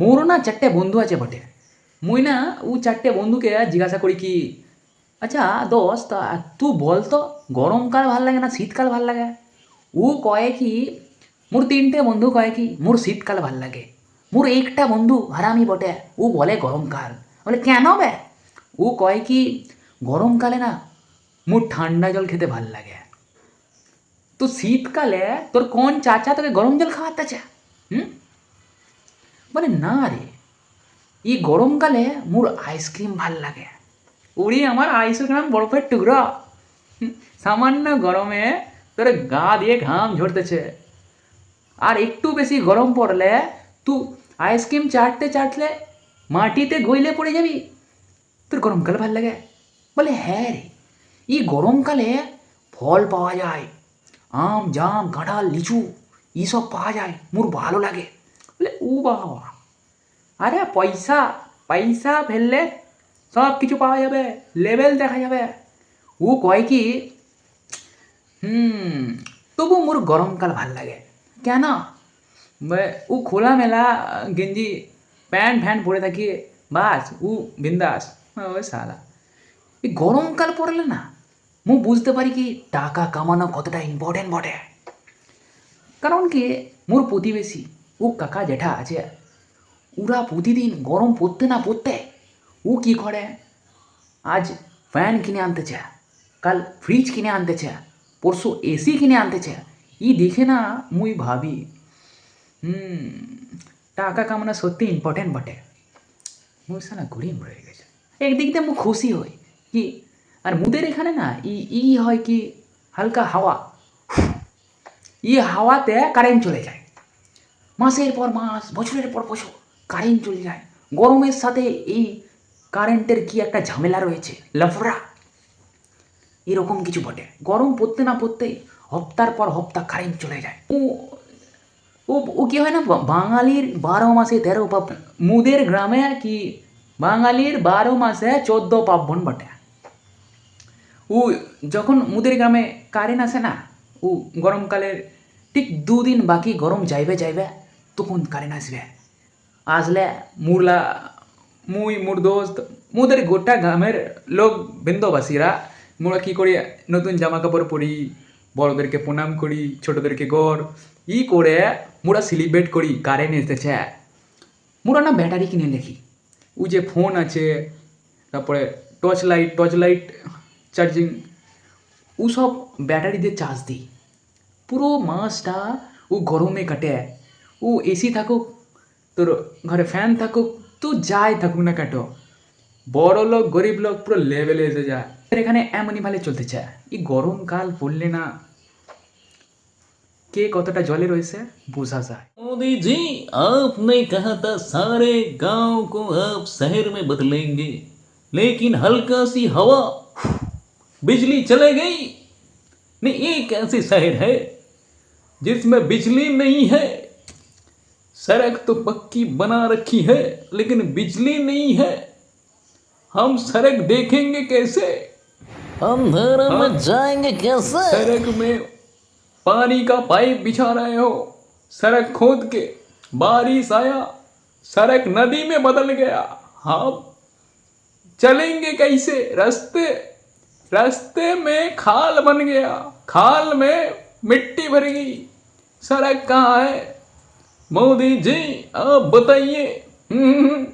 মোরও না চারটে বন্ধু আছে বটে। মুই না ও চারটে বন্ধুকে জিজ্ঞাসা করি কি আচ্ছা দোস্ত তুই বল তো গরমকাল ভালো লাগে না শীতকাল ভালো লাগে? ও কয়ে কি, মোর তিনটে বন্ধু কয়ে কি, মোর শীতকাল ভালো লাগে। মোর একটা বন্ধু হারামি বটে ও বলে গরমকাল বলে, কেন বে? ও কয় কি গরমকালে না, মোর ঠান্ডা জল খেতে ভালো লাগে। তো শীতকালে তোর কোন চাচা তোকে গরম জল খাওয়াতেছে হুম? বলে না রে। এই গরমকালে মোর আইসক্রিম ভালো লাগে। ওরে আমার আইসক্রিম বরফের টুকরো। সামান্য গরমে তোর গা দিয়ে ঘাম ঝরতেছে। আর একটু বেশি গরম পড়লে তুই আইসক্রিম চাটতে চাটলে মাটিতে গইলে পড়ে যাবি। তোর গরমকাল ভালো লাগে। বলে হ্যাঁ রে, এই গরমকালে ফল পাওয়া যায়। আম, জাম, কাঁঠাল, লিচু, এইসব পাওয়া যায়। মোর ভালো লাগে। বলে ও বাবা। আরে পয়সা পয়সা ফেললে সব কিছু পাওয়া যাবে লেভেল দেখা যাবে। ও কয় কি, হুম, তবু মোর গরমকাল ভালো লাগে। কেন? ও খোলামেলা গেঞ্জি, প্যান্ট ফ্যান্ট পরে থাকি, বাস, ও বিন্দাস। ওই সালা এই গরমকাল পড়লে না, মু বুঝতে পারি কি টাকা কামানো কতটা ইম্পর্টেন্ট বটে। কারণ কি, মোর প্রতিবেশী, ও কাকা জেঠা আছে। ওরা প্রতিদিন গরম পড়তে না পড়তে ও কি করে আজ ফ্যান কিনে আনতেছে কাল ফ্রিজ কিনে আনতেছে পরশু এসি কিনে আনতেছে ই দেখে না মুই ভাবি হুম টাকা কামানো সত্যি ইম্পর্টেন্ট বটে মুই সালা গরিব রয়ে গেছে একদিক দিয়ে মু খুশি হই কি আর মুদের এখানে না ই ই হয় কি হালকা হাওয়া ই হাওয়াতে কারেন্ট চলে যায় মাসের পর মাস বছরের পর বছর কারেন্ট চলে যায়। গরমের সাথে এই কারেন্টের কি একটা ঝামেলা রয়েছে? লফড়া এরকম কিছু বটে। গরম পড়তে না পড়তে হপ্তার পর হপ্তা কারেন্ট চলে যায়। ও ও ও কি হয় না? বাঙালির বারো মাসে তেরো পার্বণ মুদের গ্রামে কি বাঙালির বারো মাসে চোদ্দ পার্বণ বটে। ও, যখন মুদের গ্রামে কারেন্ট আসে না, ও গরমকালের ঠিক দুদিন বাকি গরম যাইবে যাইবে, তখন কারেন্ট আসবে। আসলে মুরলা মুই মোর দোস্ত মুদের গোটা গ্রামের লোক বিন্দবাসীরা মোরা কী করি নতুন জামা কাপড় পরি বড়দেরকে প্রণাম করি ছোটদেরকে গড় ই করে মোরা সেলিব্রেট করি কারেন্ট এসেছে মোরা না ব্যাটারি কিনে দেখি ও যে ফোন আছে তারপরে torch light torch light charging ওসব ব্যাটারি দিয়ে চার্জ দিই পুরো মাসটা ও গরমে কাটে ও এসি থাকুক তোর ঘরে ফ্যান থাকুক তো যাই থাকুক না কাটো বড় লোক গরিব লোক পুরো লেভেলে এসে যায় এর এখানে এমনই ভালো চলতেছে এই গরমকাল পড়লে না কে কতটা জলে রয়েছে বোঝা যায় मोदी जी आपने कहा था सारे गांव को आप शहर में बदलेंगे लेकिन हल्का सी हवा बिजली चले गई नहीं एक ऐसी शहर है जिसमें बिजली नहीं है सड़क तो पक्की बना रखी है लेकिन बिजली नहीं है। हम सड़क देखेंगे कैसे? हम अंधेरे में जाएँगे कैसे? सड़क में पानी का पाइप बिछा रहे हो। सड़क खोद के बारिश आया सड़क नदी में बदल गया। हम चलेंगे कैसे? रास्ते रास्ते में खाल बन गया। खाल में मिट्टी भर गई। सड़क कहाँ है? मोदी जी आप बताइए।